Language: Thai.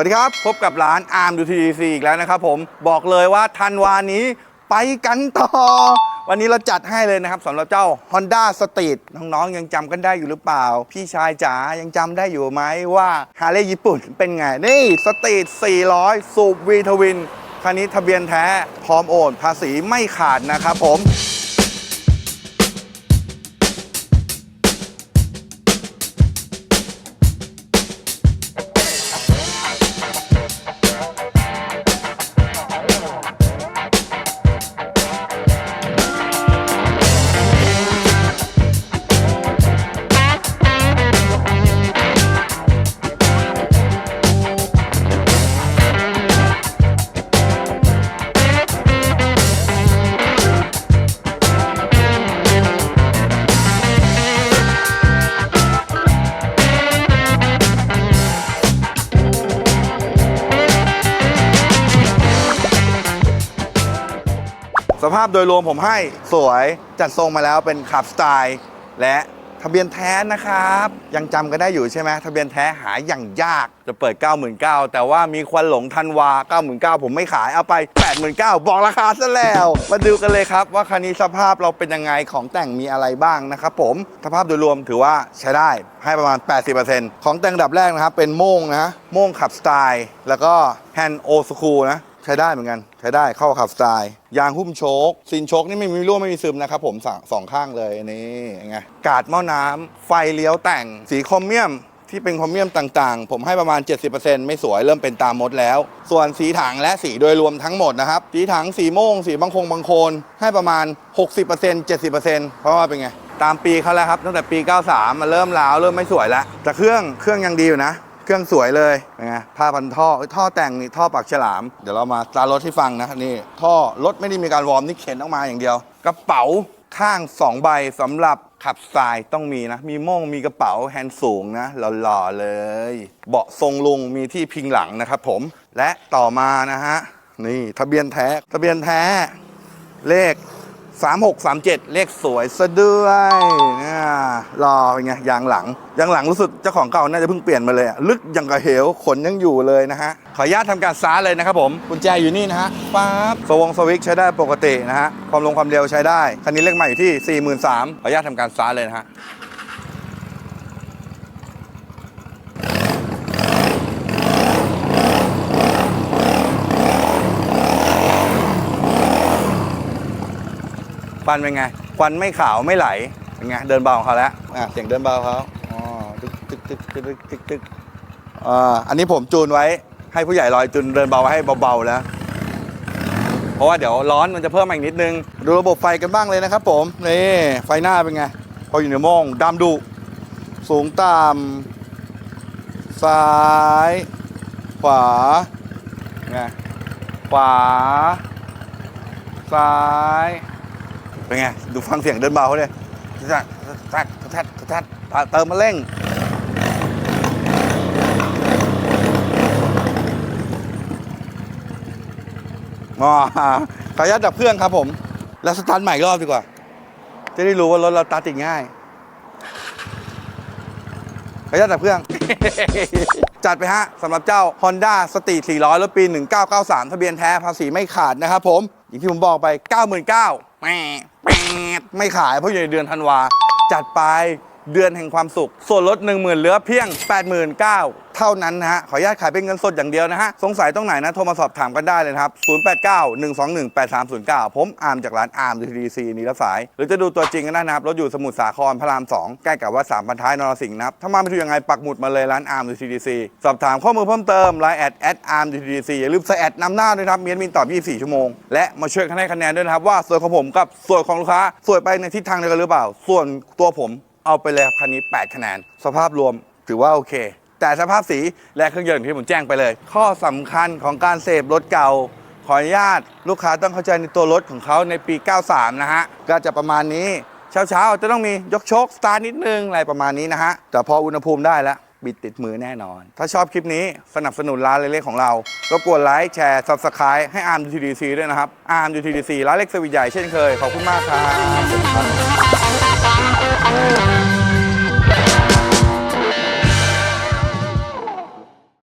วัสดีครับ พบกับร้านอาร์มดูทีซีอีกแล้วนะครับผมบอกเลยว่าทันวานี้ไปกันต่อ วันนี้เราจัดให้เลยนะครับสำหรับเจ้า Honda Street น้องๆ ยังจำกันได้อยู่หรือเปล่า พี่ชายจ๋ายังจำได้อยู่ไหมว่าฮาร์เลย์ญี่ปุ่นเป็นไง นี่สตรีท400 สูบวีทวินคันนี้ทะเบียนแท้พร้อมโอน ภาษีไม่ขาดนะครับผม ภาพโดยรวมผมให้สวยจัดทรงมาแล้วเป็นขับสไตล์และทะเบียนแท้นะครับ ยังจำกันได้อยู่ใช่ไหมทะเบียนแท้หาอย่างยากจะเปิด 99,000แต่ว่ามีควันหลงทันวา 99,000 ผมไม่ขายเอาไป 89,000 บอกราคาซะแล้ว มาดูกันเลยครับ ว่าคันนี้สภาพเราเป็นยังไงของแต่งมีอะไรบ้างนะครับผมสภาพโดยรวมถือว่าใช้ได้ให้ประมาณ 80%ของแต่งดับแรกนะครับ เป็นโม่งนะโม่งขับสไตล์ แล้วก็แฮนด์โอสคูนะ ใช้ได้เหมือนกัน ใช้ได้เข้าขับสไตล์ยางหุ้มโชคซินโชคนี่ไม่มีรั่วไม่มีซึมนะครับผมสองสองข้างเลยนี่ไงกาดหม้อน้ำไฟเลี้ยวแต่งสีคอมเมียมที่เป็นคอมเมียมต่างๆ ผมให้ประมาณ 70%ไม่สวยเริ่มเป็นตามมดแล้ว ส่วนสีถังและสีโดยรวมทั้งหมดนะครับ สีถังสีโม่งสีบางคงบางโคน ให้ประมาณ 60% 70%เพราะว่าเป็นไง ตามปีเขาแล้วครับ ตั้งแต่ปี 93มาเริ่มล้าวเริ่มไม่สวยแล้ว แต่เครื่องเครื่องยังดีอยู่นะ เครื่องสวยเลยเป็นไงผ้าพันท่อท่อแต่งนี่ท่อปากฉลาม เดี๋ยวเรามาตาร์ทรถให้ฟังนะนี่ท่อรถไม่ได้มีการวอร์มนี่เข็นออกมาอย่างเดียว กระเป๋าข้าง 2 ใบสำหรับขับสายต้องมีนะ มีโม่งมีกระเป๋าแฮนด์สูงนะหล่อๆเลย เบาะทรงลุงมีที่พิงหลังนะครับผมและต่อมานะฮะนี่ทะเบียนแท้ทะเบียนแท้เลข 3637 เลขสวยซะด้วยนะรอเป็นไงยางหลังยางหลังรู้สึกเจ้าของเก่าน่าจะเพิ่งเปลี่ยนมาเลยลึกยังกระเหวขนยังอยู่เลยนะฮะ ขออนุญาตทำการซ้าเลยนะครับผมกุญแจอยู่นี่นะฮะป๊าบสวงสวิกใช้ได้ปกตินะฮะ ความลงความเร็วใช้ได้ คันนี้เลขใหม่อยู่ที่ 43,000ขออนุญาตทำการซ้าเลยนะฮะ ควันเป็นไงควันไม่ขาวไม่ไหลเป็นไงเดินเบาของเขาแล้วอะเสียงเดินเบาเขาอ๋อตึกตึกตึกตึกตึกตึกตึกอ่าอันนี้ผมจูนไว้ให้ผู้ใหญ่ลอยจูนเดินเบาไว้ให้เบาๆแล้ว เพราะว่าเดี๋ยวร้อนมันจะเพิ่มอีกนิดนึง ดูระบบไฟกันบ้างเลยนะครับ ผมนี่ไฟหน้าเป็นไงพออยู่ในโมงดำดุสูงต่ำซ้าย ขวาไงขวา ซ้าย เป็นไง ดูฟังเสียงเดินเบาเขาเลยแทดแทดแทดแทดเติมมาเร่งอ๋อขออนุญาตดับเครื่องครับผม แล้วสตาร์ทใหม่อีกรอบดีกว่า จะได้รู้ว่ารถเราสตาร์ทติดง่าย ขออนุญาตดับเครื่อง จัดไปฮะสำหรับเจ้า Honda Street 400รถปี 1993 ทะเบียนแท้ภาษีไม่ขาดนะครับผม อย่างที่ผมบอกไป 99,000 แหม่แหม่ไม่ขายเพราะอยู่ในเดือนธันวาจัดไป เดือนแห่งความสุข ส่วนลด 10,000 เหลือเพียง 89,000เท่านั้นนะฮะ ขออนุญาตขายเป็นเงินสดอย่างเดียวนะฮะ สงสัยตรงไหนนะ โทรมาสอบถามกันได้เลยครับ 0891218309 ผมอาร์มจากร้านอาร์มดีซีนี้รับสาย หรือจะดูตัวจริงกันได้นะครับ รถอยู่สมุทรสาครพระราม 2 ใกล้กับวัดสามพันท้ายนรสิงห์นะครับ ถ้ามาไม่ถูกยังไงปักหมุดมาเลยร้านอาร์มดีซีสอบถามข้อมูลเพิ่มเติมไลน์แอดแอดอาร์มดีซีอย่าลืมใส่แอดนำหน้าด้วยครับเมียนมินตอบ 24 ชั่วโมง และมาช่วยกันให้คะแนนด้วยนะครับว่าส่วนของผมกับส่วนของลูกค้าส่วนไปในทิศทางเดียวกันหรือเปล่า ส่วนตัวผม เอาไปเลยคันนี้8คะแนน สภาพรวมถือว่าโอเค แต่สภาพสีและเครื่องยนต์ที่ผมแจ้งไปเลย ข้อสำคัญของการเสพรถเก่า ขออนุญาตลูกค้าต้องเข้าใจในตัวรถของเขาในปี 93 นะฮะ ก็จะประมาณนี้ เช้าๆ จะต้องมียกโชคสตาร์นิดนึงอะไรประมาณนี้นะฮะ แต่พออุณหภูมิได้แล้วบิดติดมือแน่นอน ถ้าชอบคลิปนี้สนับสนุนร้านเล็กๆของเรา รบกวนไลค์แชร์ subscribe ให้อาร์ม UTDC ด้วยนะครับอาร์ม UTDC ร้านเล็กสวิตใหญ่เช่นเคย ขอบคุณมากครับ Thank you.